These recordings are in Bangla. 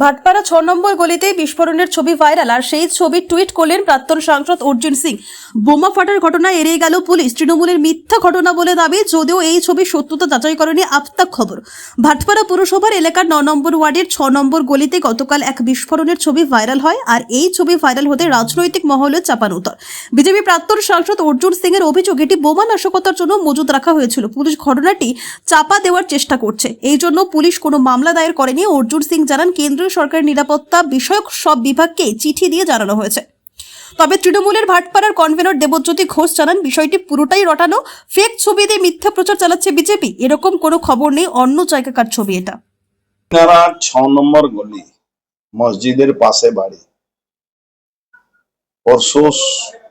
ভাটপাড়া ছ নম্বর গলিতে বিস্ফোরণের ছবি ভাইরাল, আর সেই ছবি টুইট করলেন প্রাক্তন সাংসদ অর্জুন সিং। বোমা ফাটার ঘটনা এড়িয়ে গেল পুলিশ। তৃণমূলের মিথ্যা ঘটনা বলে দাবি, যদিও এই ছবি সত্যতা যাচাই করেনি আফতাব খবর। ভাটপাড়া পুরসভার এলাকার ন নম্বর ওয়ার্ডের ছ নম্বর গলিতে গতকাল এক বিস্ফোরণের ছবি ভাইরাল হয়, আর এই ছবি ভাইরাল হতে রাজনৈতিক মহলে চাপানুতর। বিজেপি প্রাক্তন সাংসদ অর্জুন সিং এর অভিযোগ, এটি বোমা নাশকতার জন্য মজুদ রাখা হয়েছিল। পুলিশ ঘটনাটি চাপা দেওয়ার চেষ্টা করছে। এই জন্য পুলিশ কোনো মামলা দায়ের করেনি। অর্জুন সিং জানান কেন্দ্রীয় সরকারের নিরাপত্তা বিষয়ক সব বিভাগকে চিঠি দিয়ে জানানো হয়েছে। তবে তৃণমূলের ভাটপাড়ার কনভেনর দেবজ্যোতি ঘোষ জানান, বিষয়টি পুরোটাই রটানো, ফেক ছবি দিয়ে মিথ্যা প্রচার চালাচ্ছে বিজেপি। এরকম কোনো খবর নেই, অন্য জায়গাকার ছবি এটা। ছ নম্বর গলি, মসজিদের পাশে বাড়ি। পরশু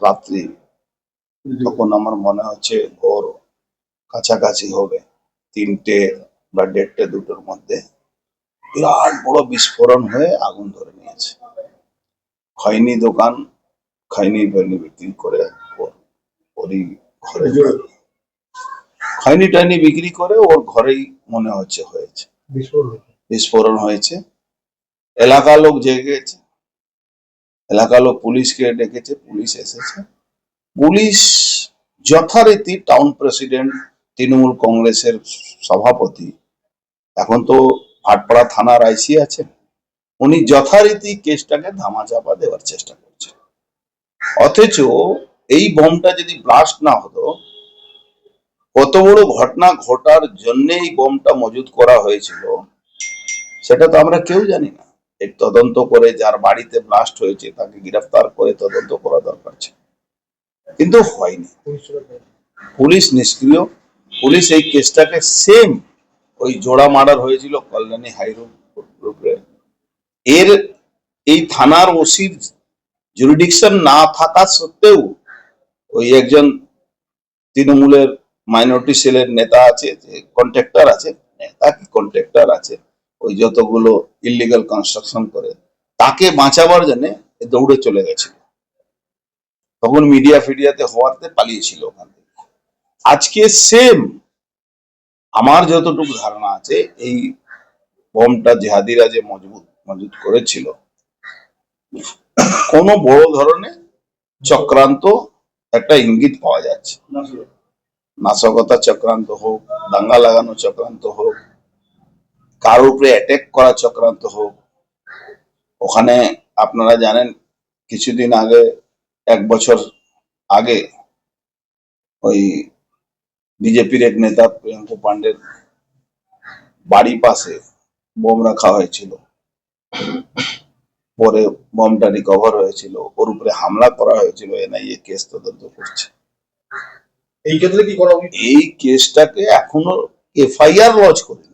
রাত্রি তখন আমার মনে হচ্ছে ভোর, কাছাকাছি হবে, তিনটে বা দেড়টে দুটোর মধ্যে। বিরাট বড় বিস্ফোরণ হয়ে আগুন ধরে নিয়েছে। খৈনি দোকান খৈনি বৈনি বিক্রি করে ওর- ওরই ঘরে খৈনি টাইনি বিক্রি করে ওর ঘরেই মনে হচ্ছে হয়েছে। বিস্ফোরণ হয়েছে। এলাকার লোক জেগেছে। এলাকার লোক পুলিশকে ডেকেছে পুলিশ এসেছে। পুলিশ যথারীতি টাউন প্রেসিডেন্ট তৃণমূল কংগ্রেসের সভাপতি। এখন তো ভাটপাড়া থানার আইসি আছেন। উনি যথারীতি কেসটাকে ধামাচাপা দেওয়ার চেষ্টা করছেন। অথচ এই বোমটা যদি ব্লাস্ট না হতো কত বড় ঘটনা ঘটার জন্য এই বোমটা মজুত করা হয়েছিল সেটা তো আমরা কেউ জানি না। এর তদন্ত করে যার বাড়িতে ব্লাস্ট হয়েছে তাকে গ্রেফতার করে তদন্ত করা দরকার ছিল। কিন্তু হয়নি। পুলিশ নিষ্ক্রিয়। পুলিশ এই কেসটাকে সেম ওই জোড়া মার্ডার হয়েছিল কল্যাণী হাইরোড রোডে এর এই থানার ওসির জুরিডিকশন না থাকা সত্ত্বেও ওই একজন তৃণমূলের মাইনরিটি সেলের নেতা আছে, যে কন্ট্রাক্টর আছে, নেতা কি কন্ট্রাক্টর আছে, ওই যতগুলো ইলিগাল কনস্ট্রাকশন করে, তাকে বাঁচাবার জন্য দৌড়ে চলে গেছিল। তখন মিডিয়া ফিডিয়াতে হওয়াতে পালিয়েছিল ওখান থেকে। আজকে সেম আমার যতটুকু ধারণা আছে, এই বোমটা জেহাদিরা যে মজবুত মজুত করেছিল, কোনো বড় ধরনের চক্রান্ত একটা ইঙ্গিত পাওয়া যাচ্ছে। নাশকতা চক্রান্ত হোক, দাঙ্গা লাগানো চক্রান্ত হোক, কারোর উপরে অ্যাটাক করা চক্রান্ত হোক, ওখানে আপনারা জানেন, কিছুদিন আগে, এক বছর আগে, ওই বিজেপির এক নেতা প্রিয়াঙ্ক পান্ডের বাড়ি পাশে বোম রাখা হয়েছিল। পরে বোমটা রিকভার হয়েছিল। ওর উপরে হামলা করা হয়েছিল। এনআইএ কেস তদন্ত করছে। এই ক্ষেত্রে কি করা এই কেসটাকে এখনও এফআইআর লজ করেনি।